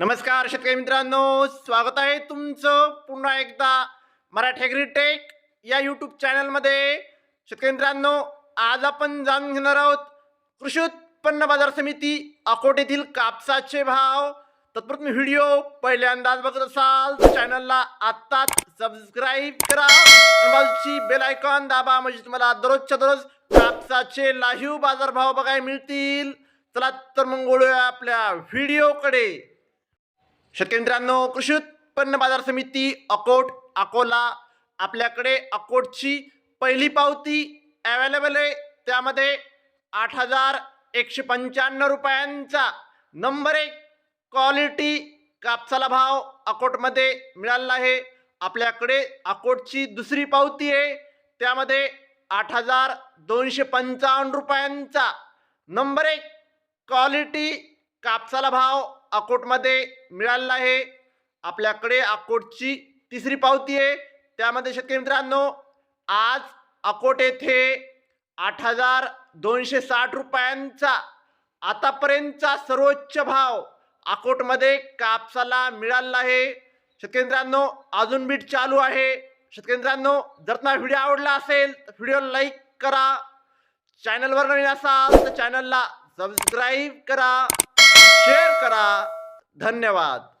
नमस्कार शेतकरी मित्रांनो स्वागत आहे तुमचं पुन्हा एकदा मराठी ॲग्री टेक या यूट्यूब चॅनलमध्ये शेतकरी मित्रांनो आज आपण जाणून घेणार आहोत कृषी उत्पन्न बाजार समिती अकोट येथील कापसाचे भाव. तत्पूर्वी व्हिडिओ पहिल्यांदाच बघत असाल चॅनलला आत्ताच सबस्क्राईब करा. बाजूची बेल आयकॉन दाबा म्हणजे तुम्हाला दररोजच्या दररोज कापसाचे लाईव्ह बाजारभाव बघायला मिळतील. चला तर मग वळूया आपल्या व्हिडिओकडे. शेतकरी मित्रांनो कृषी उत्पन्न बाजार समिती अकोट अकोला आपल्याकडे अकोटची पहिली पावती अवेलेबल आहे. त्यामध्ये आठ हजार एकशे पंच्याण्णव रुपयांचा नंबर एक क्वालिटी कापसाला भाव अकोटमध्ये मिळाला आहे. आपल्याकडे अकोटची दुसरी पावती आहे. त्यामध्ये आठ हजार दोनशे पंचावन्न रुपयांचा नंबर एक क्वालिटी कापसाला भाव अकोटमध्ये मिळालेला आहे. आपल्याकडे अकोटची तिसरी पावती आहे. त्यामध्ये शेतकरी मित्रांनो आज अकोट येथे आठ हजार दोनशे साठ रुपयांचा आतापर्यंतचा सर्वोच्च भाव अकोटमध्ये कापसाला मिळालेला आहे. शेतकरी मित्रांनो अजून बीट चालू आहे. शेतकरी मित्रांनो जर तुम्हाला व्हिडिओ आवडला असेल तर व्हिडिओ लाईक करा. चॅनलवर नवीन असाल तर चॅनलला सबस्क्राईब करा. शेअर करा. धन्यवाद.